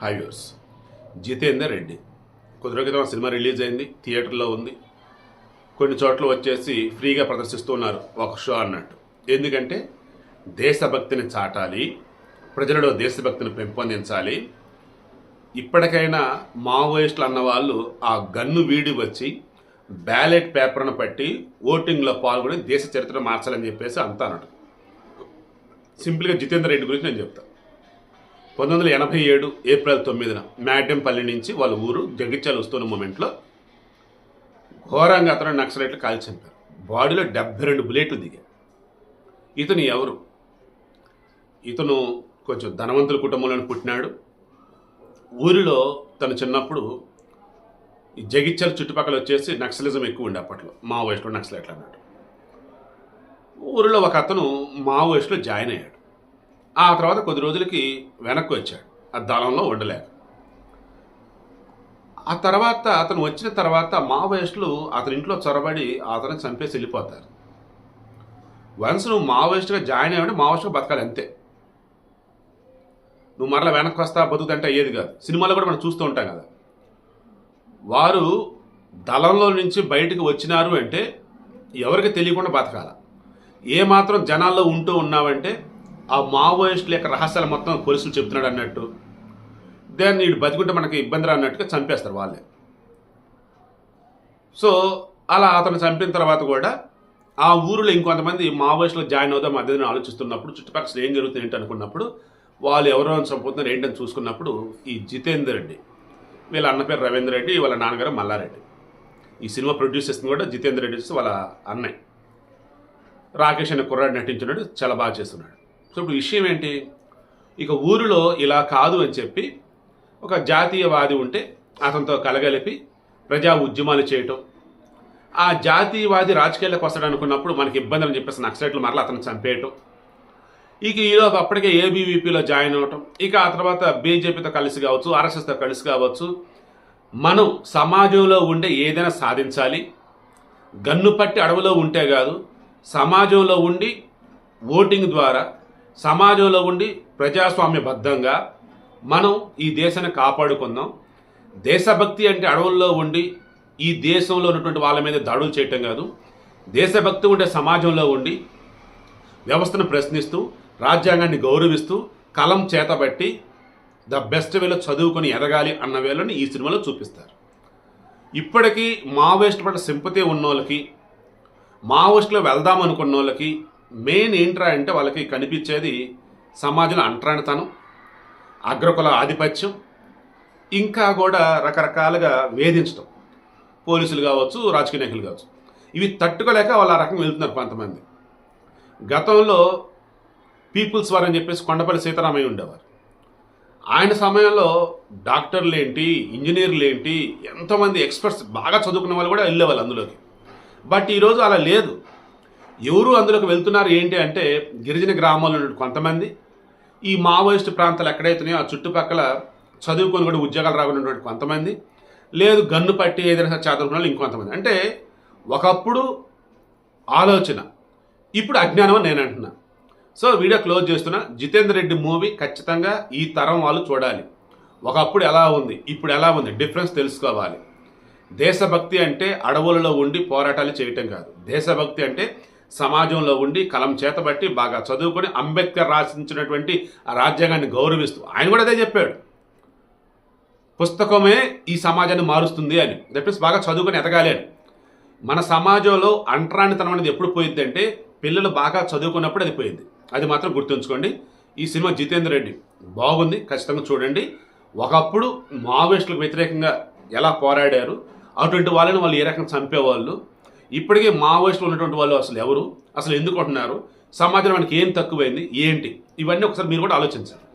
హైవ్యూర్స్ జితేందర్ రెడ్డి. కొద్ది రోజుల క్రితం సినిమా రిలీజ్ అయింది థియేటర్లో ఉంది. కొన్ని చోట్ల వచ్చేసి ఫ్రీగా ప్రదర్శిస్తున్నారు ఒక షో అన్నట్టు. ఎందుకంటే దేశభక్తిని చాటాలి ప్రజలలో దేశభక్తిని పెంపొందించాలి. ఇప్పటికైనా మావోయిస్టులు అన్న వాళ్ళు ఆ గన్ను వీడి వచ్చి బ్యాలెట్ పేపర్ను పట్టి ఓటింగ్లో పాల్గొని దేశ చరిత్ర మార్చాలని చెప్పేసి అంతా అన్నట్టు సింపుల్గా జితేందర్ రెడ్డి గురించి నేను చెప్తాను పంతొమ్మిది వందల ఎనభై ఏడు ఏప్రిల్ తొమ్మిదిన మేడ్డంపల్లి నుంచి వాళ్ళ ఊరు జగిత్యాలు వస్తున్న మూమెంట్లో ఘోరంగా అతను నక్సలైట్లు కాల్చి చంపారు. బాడీలో డెబ్బై రెండు బుల్లెట్లు దిగాయి. ఇతను ఎవరు? ఇతను కొంచెం ధనవంతుల కుటుంబంలో పుట్టినాడు. ఊరిలో తను చిన్నప్పుడు ఈ జగిత్యాల చుట్టుపక్కల వచ్చేసి నక్సలిజం ఎక్కువ ఉండే అప్పట్లో. మావోయిస్టులు నక్సలైట్లు అన్నాడు ఊరిలో ఒక అతను మావోయిస్టులో జాయిన్ అయ్యాడు. ఆ తర్వాత కొద్ది రోజులకి వెనక్కి వచ్చాడు. ఆ దళంలో ఉండలేక. ఆ తర్వాత అతను వచ్చిన తర్వాత మావోయిస్టులు అతని ఇంట్లో చొరబడి అతను చంపేసి వెళ్ళిపోతారు. వన్స్ నువ్వు మావోయిస్ట్గా జాయిన్ అయ్యాడు మావోయిస్ట్గా బతకాలి అంతే. నువ్వు మరలా వెనక్కి వస్తా బతుకుతంటే అయ్యేది కాదు. సినిమాలో కూడా మనం చూస్తూ ఉంటాం కదా. వారు దళంలో నుంచి బయటకు వచ్చినారు అంటే ఎవరికి తెలియకుండా బతకాల. ఏ మాత్రం జనాల్లో ఉంటూ ఉన్నావంటే ఆ మావోయిస్టుల యొక్క రహస్యాలు మొత్తం పోలీసులు చెప్తున్నాడు అన్నట్టు. దాన్ని వీడు బతికుంటే మనకి ఇబ్బంది అన్నట్టుగా చంపేస్తారు వాళ్ళే. సో అలా అతను చంపిన తర్వాత కూడా ఆ ఊరిలో ఇంకొంతమంది మావోయిస్టులు జాయిన్ అవుదాం అదే ఆలోచిస్తున్నప్పుడు చుట్టుపక్కల ఏం జరుగుతుంది ఏంటి అనుకున్నప్పుడు వాళ్ళు ఎవరో చంపుతున్నారు ఏంటని చూసుకున్నప్పుడు ఈ జితేందర్ రెడ్డి వీళ్ళ అన్న పేరు రవీంద్ర రెడ్డి వాళ్ళ నాన్నగారు మల్లారెడ్డి. ఈ సినిమా ప్రొడ్యూస్ చేస్తుంది కూడా జితేందర్ రెడ్డి వాళ్ళ అన్నయ్య. రాకేష్ అనే కుర్రాడు నటించున్నాడు చాలా బాగా చేస్తున్నాడు. సో ఇప్పుడు విషయం ఏంటి? ఇక ఊరిలో ఇలా కాదు అని చెప్పి ఒక జాతీయవాది ఉంటే అతనితో కలగలిపి ప్రజా ఉద్యమాలు చేయటం. ఆ జాతీయవాది రాజకీయాలకు వస్తాడు అనుకున్నప్పుడు మనకి ఇబ్బంది అని చెప్పేసి నక్సలైట్లు మరలా అతను చంపేయటం. ఇక ఈలోపు అప్పటికే ఏబీవీపీలో జాయిన్ అవ్వటం. ఇక ఆ తర్వాత బీజేపీతో కలిసి కావచ్చు ఆర్ఎస్ఎస్తో కలిసి కావచ్చు. మనం సమాజంలో ఉండే ఏదైనా సాధించాలి. గన్ను పట్టి అడవిలో ఉంటే కాదు సమాజంలో ఉండి ఓటింగ్ ద్వారా సమాజంలో ఉండి ప్రజాస్వామ్యబద్ధంగా మనం ఈ దేశాన్ని కాపాడుకుందాం. దేశభక్తి అంటే అడవుల్లో ఉండి ఈ దేశంలో ఉన్నటువంటి వాళ్ళ మీద దాడులు చేయటం కాదు. దేశభక్తి ఉండే సమాజంలో ఉండి వ్యవస్థను ప్రశ్నిస్తూ రాజ్యాంగాన్ని గౌరవిస్తూ కలం చేతబట్టి ద బెస్ట్ వేలో చదువుకొని ఎదగాలి అన్న వేళని ఈ సినిమాలో చూపిస్తారు. ఇప్పటికీ మావోయిస్ట్ పట్ల సింపతి ఉన్న వాళ్ళకి మావోయిస్ట్లో వెళ్దాం అనుకున్న వాళ్ళకి మెయిన్ ఏంట్రా అంటే వాళ్ళకి కనిపించేది సమాజంలో అంటరానితనం అగ్రకుల ఆధిపత్యం ఇంకా కూడా రకరకాలుగా వేధించడం పోలీసులు కావచ్చు రాజకీయ నాయకులు కావచ్చు. ఇవి తట్టుకోలేక వాళ్ళు ఆ రకంగా వెళ్తున్నారు కొంతమంది. గతంలో పీపుల్స్ వార్ అని చెప్పేసి కొండపల్లి సీతారామయ్య ఉండేవారు. ఆయన సమయంలో డాక్టర్లు ఏంటి ఇంజనీర్లు ఏంటి ఎంతోమంది ఎక్స్పర్ట్స్ బాగా చదువుకున్న వాళ్ళు కూడా వెళ్ళేవాళ్ళు అందులోకి. బట్ ఈరోజు అలా లేదు. ఎవరు అందులోకి వెళ్తున్నారు ఏంటి అంటే గిరిజన గ్రామాల్లో ఉన్న కొంతమంది ఈ మావోయిస్ట్ ప్రాంతాలు ఎక్కడైతున్నాయో ఆ చుట్టుపక్కల చదువుకొని కూడా ఉద్యోగాలు రాకున్నటువంటి కొంతమంది లేదు గన్ను పట్టి ఏదైనా చదువుకున్న ఇంకొంతమంది. అంటే ఒకప్పుడు ఆలోచన ఇప్పుడు అజ్ఞానం నేను అంటున్నా. సో వీడియో క్లోజ్ చేస్తున్నా. జితేందర్ రెడ్డి మూవీ ఖచ్చితంగా ఈ తరం వాళ్ళు చూడాలి. ఒకప్పుడు ఎలా ఉంది ఇప్పుడు ఎలా ఉంది డిఫరెన్స్ తెలుసుకోవాలి. దేశభక్తి అంటే అడవులలో ఉండి పోరాటాలు చేయటం కాదు. దేశభక్తి అంటే సమాజంలో ఉండి కలం చేతబట్టి బాగా చదువుకొని అంబేద్కర్ రాసించినటువంటి రాజ్యాంగాన్ని గౌరవిస్తూ ఆయన కూడా అదే చెప్పాడు. పుస్తకమే ఈ సమాజాన్ని మారుస్తుంది అని. దట్ మీన్స్ బాగా చదువుకొని ఎదగాలి అని. మన సమాజంలో అంటరానితనం అనేది ఎప్పుడు పోయింది అంటే పిల్లలు బాగా చదువుకున్నప్పుడు అది పోయింది అది మాత్రం గుర్తుంచుకోండి. ఈ సినిమా జితేందర్ రెడ్డి బాగుంది ఖచ్చితంగా చూడండి. ఒకప్పుడు మావోయిస్టులకు వ్యతిరేకంగా ఎలా పోరాడారు అటువంటి వాళ్ళని వాళ్ళు ఏ రకంగా చంపేవాళ్ళు ఇప్పటికే మావోయిస్టులు ఉన్నటువంటి వాళ్ళు అసలు ఎవరు? అసలు ఎందుకు ఉంటున్నారు సమాజం మనకి ఏం తక్కువైంది? ఏంటి? ఇవన్నీ ఒకసారి మీరు కూడా ఆలోచించాలి